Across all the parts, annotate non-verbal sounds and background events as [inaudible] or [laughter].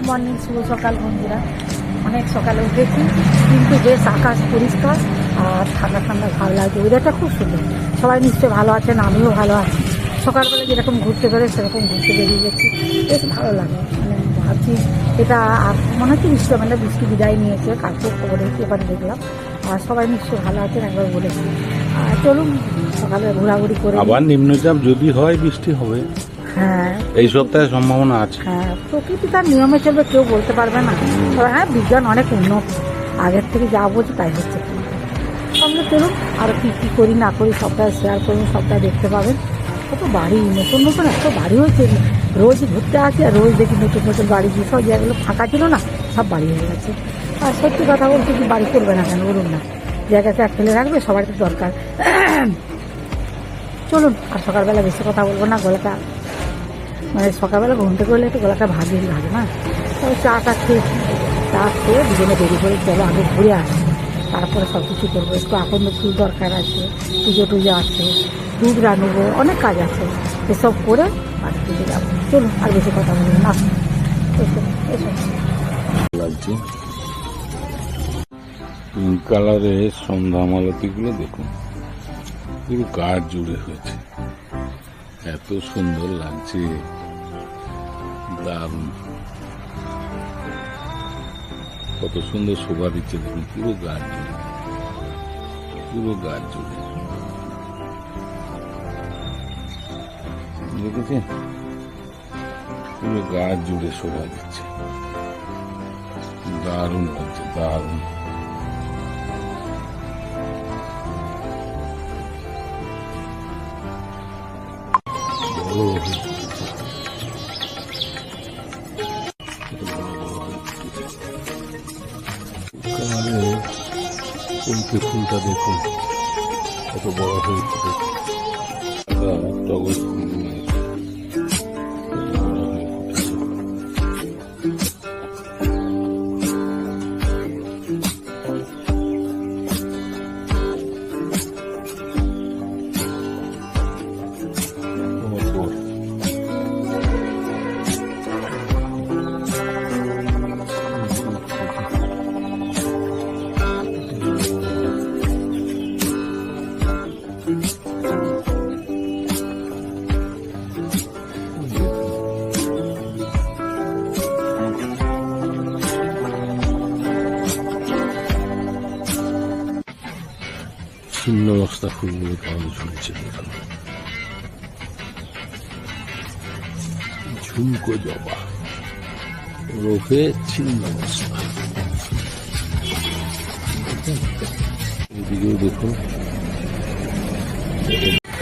Good morning শুভ সকাল বন্ধুরা। অনেক সকালে উঠেছি কিন্তু বেশ আকাশ পরিষ্কার আর ঠান্ডা ঠান্ডা ভালো লাগছে। ওয়েদারটা খুব সুন্দর। সবাই নিশ্চয়ই ভালো আছেন আমিও ভালো আছি। সকালবেলা যেরকম ঘুরতে বেরোয় সেরকম ঘুরতে বেরিয়ে গেছি। বেশ ভালো লাগে। মানে ভাবছি এটা আর মনে হচ্ছে বৃষ্টি মানে বৃষ্টি বিদায় নিয়েছে কালকে খবরে পেপারে দেখলাম। আর সবাই নিশ্চয়ই ভালো আছেন একবার বলেছি। আর চলুন সকালে ঘোরাঘুরি করে আবার নিম্নচাপ যদি হয় বৃষ্টি হবে। হ্যাঁ। এই সপ্তাহে সম্ভাবনা আছে। হ্যাঁ প্রকৃতি তার নিয়মে চলবে কেউ বলতে পারবে না। তবে হ্যাঁ বিজ্ঞান অনেক উন্নত। আগের থেকে যা বলছি তাই হচ্ছে। আমরা চলুন আরও কী কী করি না করি সবটা শেয়ার করুন সবটা দেখতে পাবেন। কত বাড়ি নতুন নতুন এত বাড়ি হয়েছে। রোজ ঘুরতে আসি আর রোজ দেখি নতুন নতুন বাড়ি। যেসব জায়গাগুলো ফাঁকা ছিল না সব বাড়ি হয়ে গেছে। আর সত্যি কথা বলতে কি বাড়ি করবে না কেন বলুন না। জায়গাটা ফেলে রাখবে সবার তো দরকার। [clears throat] চলুন আর সকালবেলা বেশি কথা বলব না গলাটা মানে সকালবেলা ঘুম থেকে হলে একটু গলাটা ভাগিয়ে ভাগে না। তবে চাটা খেয়ে, চা খেয়ে দুজনে দেরি করে চলো, আগে ঘুরে আসি। তারপরে সব কিছু করব। একটু আকন্দ ফুল দরকার আছে, পুজো টুজো আছে, দুধ রানবো অনেক কাজ আছে। এসব করে আর পুজো যাব। চলুন আর বেশি কথা বলব না। এসো এসো। লাগছে। পিঙ্ক কালারের সন্ধ্যা মালতিগুলো দেখুন। পুরো কাঠ জুড়ে হয়েছে। এত সুন্দর লাগছে। দারুণ। কত সুন্দর শোভা দিচ্ছে দেখুন, পুরো গাছ জুড়ে। পুরো গাছ জুড়ে। দেখেছেন? পুরো গাছ জুড়ে শোভা দিচ্ছে। দারুণ লাগছে, দারুণ। উল্টে ফুলটা দেখুন কত বড় হয়েছে টগর ছিন্ন বস্তা ফুলগুলো কেমন ঝুলছে ঝুমকো জবা রোফে ছিন্ন বস্তা এদিকেও দেখুন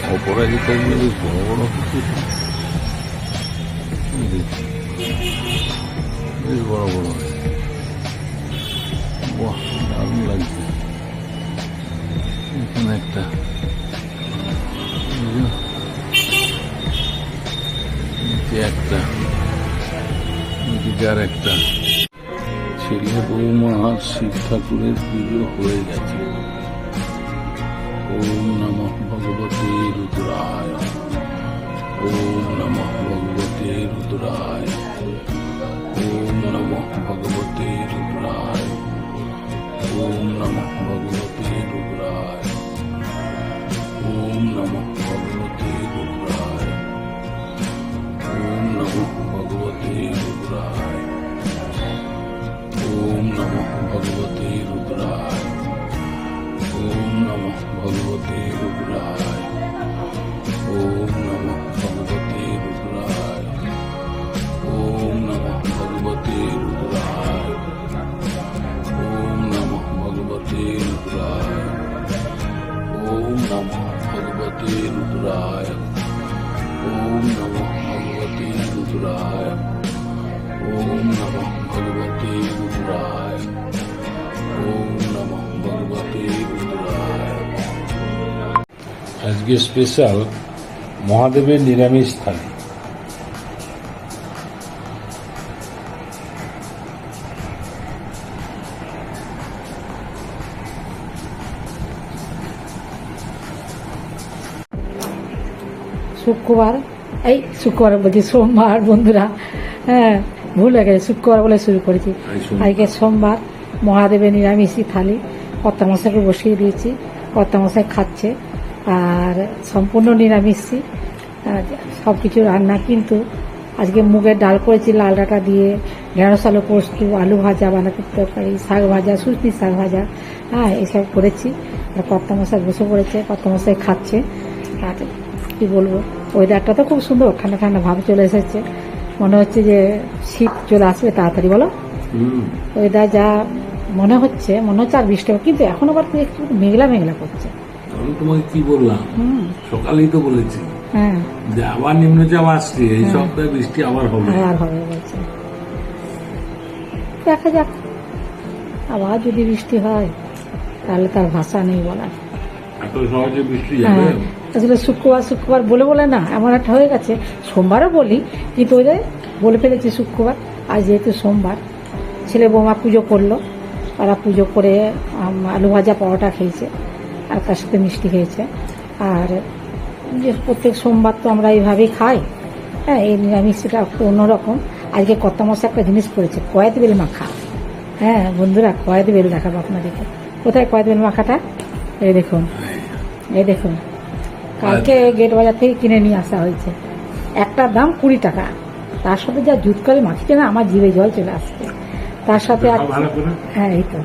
অপরাজিতা বেশ বড় বড় বেশ বড় বড়। বাহ দারুণ লাগছে এখানে একটা একটা একটা ছেলে বৌমা আর শিব ঠাকুরের হয়ে গেছে। ওম নমঃ ভগবতে রুদ্রায়। ওম নমঃ ভগবতে রুদ্রায়। ওম নমঃ ভগবতে রুদ্রায়। ওম নমঃ ভগবতে Oh. আজকে স্পেশাল মহাদেবের নিরামিষ থালি। শুক্রবার এই শুক্রবার বলছি সোমবার বন্ধুরা হ্যাঁ ভুল হয়ে গেছে শুক্রবার বলে শুরু করেছি। আজকে সোমবার মহাদেবের নিরামিষি থালি। কর্তামশাইকে বসিয়ে দিয়েছি কর্তামশাই খাচ্ছে। আর সম্পূর্ণ নিরামিষই। সব কিছু রান্না কিন্তু আজকে মুগের ডাল করেছি লাল ডাটা দিয়ে ঢেঁড়স আলু পোস্ত আলু ভাজা বাঁধাকপি তরকারি শাক ভাজা সুস্তি শাক ভাজা হ্যাঁ এসব করেছি। আর কর্তামশাই বসে পড়েছে কর্তামশাই খাচ্ছে। আর কি বলব ওয়েদারটা তো খুব সুন্দর ঠান্ডা ঠান্ডা ভাব চলে এসেছে। মনে হচ্ছে যে শীত চলে আসবে তাড়াতাড়ি বলো। ওয়েদার যা মনে হচ্ছে মনে হচ্ছে আর বৃষ্টি কিন্তু এখন আবার একটু মেঘলা মেঘলা করছে। আমি তোমাকে কি বললাম? সকালেই তো বলেছি। হ্যাঁ। যে আবার নিম্নচাপ আসছে এই হ্যাঁ। সপ্তাহে বৃষ্টি আবার হবে। দেখা যাক। আবার যদি বৃষ্টি হয় তাহলে তার ভাষা নেই বলার। এত সহজে বৃষ্টি যাবে? হ্যাঁ। আসলে শুক্রবার শুক্রবার বলে বলে না এমন একটা হয়ে গেছে। সোমবারও বলি কিন্তু ওই বলে ফেলেছি শুক্রবার। আজ যেহেতু সোমবার ছেলে বৌমা পুজো করল। তারা পুজো করে আলু ভাজা পরোটা খেয়েছে। আর তার সাথে মিষ্টি খেয়েছে। আর যে প্রত্যেক সোমবার তো আমরা এইভাবেই খাই। হ্যাঁ এই নিরামিষটা একটু অন্যরকম। আজকে কত মশা একটা জিনিস করেছে কয়েদ বেল মাখা। হ্যাঁ বন্ধুরা কয়েদ বেল দেখাবো আপনাদেরকে। কোথায় কয়েদ বেল মাখাটা? এই দেখুন এই দেখুন। কালকে গেট বাজার থেকে কিনে নিয়ে আসা হয়েছে। একটা দাম কুড়ি টাকা। তার সাথে যা জুত করে মাখিতে না আমার জিভে জল চলে আসছে। তার সাথে আর হ্যাঁ এই তো।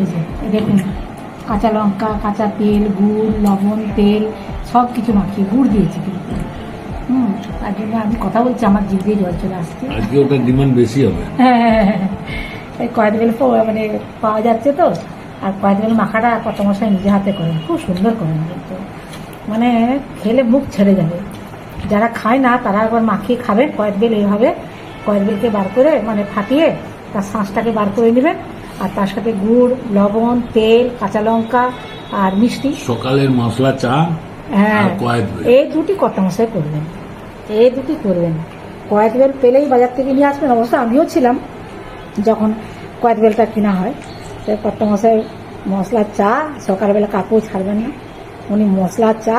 এই যে দেখুন কাঁচা লঙ্কা কাঁচা তেল গুড় লবণ তেল সব কিছু মাখিয়ে গুড় দিয়েছি কিন্তু। হুম তার জন্য আমি কথা বলছি আমার জিভ দিয়ে জল চলে আসছে। আজকে ওটার ডিমান্ড বেশি হবে। হ্যাঁ হ্যাঁ, হ্যাঁ। এই কয়েক বেল মানে পাওয়া যাচ্ছে তো আর কয়েক বেল মাখাটা কত মশাই নিজে হাতে করেন খুব সুন্দর করেন কিন্তু। মানে খেলে মুখ ছেড়ে যাবে। যারা খায় না তারা একবার মাখিয়ে খাবেন কয়েক বেল এইভাবে কয়েক বেলকে বার করে মানে ফাটিয়ে তার শাঁসটাকে বার করে নেবেন। আর তার সাথে গুড় লবণ তেল কাঁচা লঙ্কা আর মিষ্টি। সকালের মশলা চা হ্যাঁ। এই দুটি কত মশাই করবেন এই দুটি করবেন কয়েক বেল পেলেই বাজার থেকে নিয়ে আসবেন। অবশ্য আমিও ছিলাম যখন কয়েক বেলটা কেনা হয়। তো কত মশাই মশলা চা সকালবেলা কাপড় ছাড়বেন না। উনি মশলা চা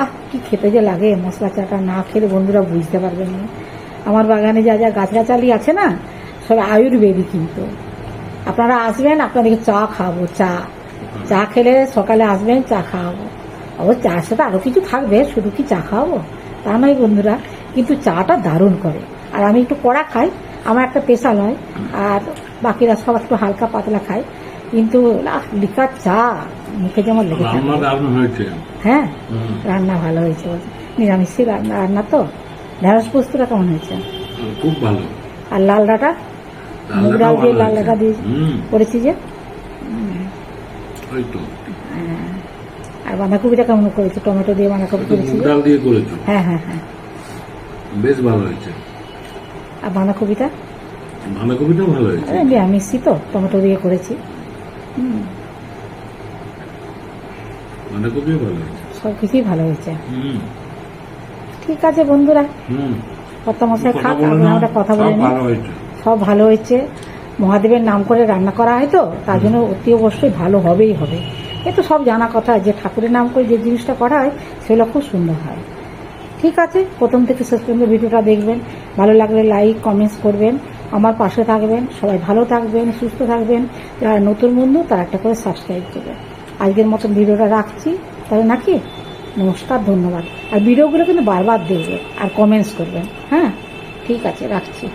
আহ কি খেতে যে লাগে। মশলা চাটা না খেলে বন্ধুরা বুঝতে পারবেন না। আমার বাগানে যা যা গাছগাছালি আছে না সব আয়ুর্বেদিক কিন্তু। আপনারা আসবেন আপনাদেরকে চা খাওয়াবো চা। চা খেলে সকালে আসবেন চা খাওয়াবো। অবশ্য চার সাথে আরও কিছু থাকবে শুধু কি চা খাওয়াবো? তা নয় বন্ধুরা কিন্তু চাটা দারুণ করে। আর আমি একটু কড়া খাই আমার একটা পেশাল হয় আর বাকিরা সব একটু হালকা পাতলা খায়। কিন্তু লিকার চা মুখে যেমন লেগে থাকে। হ্যাঁ রান্না ভালো হয়েছে নিরামিষই রান্না রান্না তো। ঢেঁড়স পোস্তটা কেমন হয়েছে? খুব ভালো। আর লাল ডাটা? দিয়ে লাল ডাটা দিয়ে করেছি যে আর বাঁধাকপিটা কেমন করেছি? টমেটো দিয়ে বাঁধাকপি করেছি ডাল দিয়ে করেছ? হ্যাঁ হ্যাঁ হ্যাঁ। বেশ ভালো হয়েছে। আর বাঁধাকপিটা? বাঁধাকপিটাও ভালো হয়েছে। নিরামিষই তো টমেটো দিয়ে করেছি। হুম, বাঁধাকপিও ভালো হয়েছে। সব কিছুই ভালো হয়েছে। হুম। ঠিক আছে বন্ধুরা। হুম। কত মশাই কথা খাক আমরা কথা বলে নিই। সব ভালো হয়েছে। মহাদেবের নাম করে রান্না করা হয় তো, তার জন্য অতি অবশ্যই ভালো হবেই হবে। এ তো সব জানা কথা, যে ঠাকুরের নাম করে যে জিনিসটা করা হয়, সেগুলো খুব সুন্দর হয়। ঠিক আছে, প্রথম থেকে শেষ পর্যন্ত ভিডিওটা দেখবেন। ভালো লাগলে লাইক কমেন্টস করবেন। আমার পাশে থাকবেন, সবাই ভালো থাকবেন, সুস্থ থাকবেন। যারা নতুন বন্ধু, তারা একটা করে সাবস্ক্রাইব করবেন। আজকের মতন ভিডিওটা রাখছি। তাহলে নাকি? নমস্কার, ধন্যবাদ। আর ভিডিওগুলো কিন্তু বারবার দেখবেন আর কমেন্টস করবেন। হ্যাঁ ঠিক আছে, রাখছি।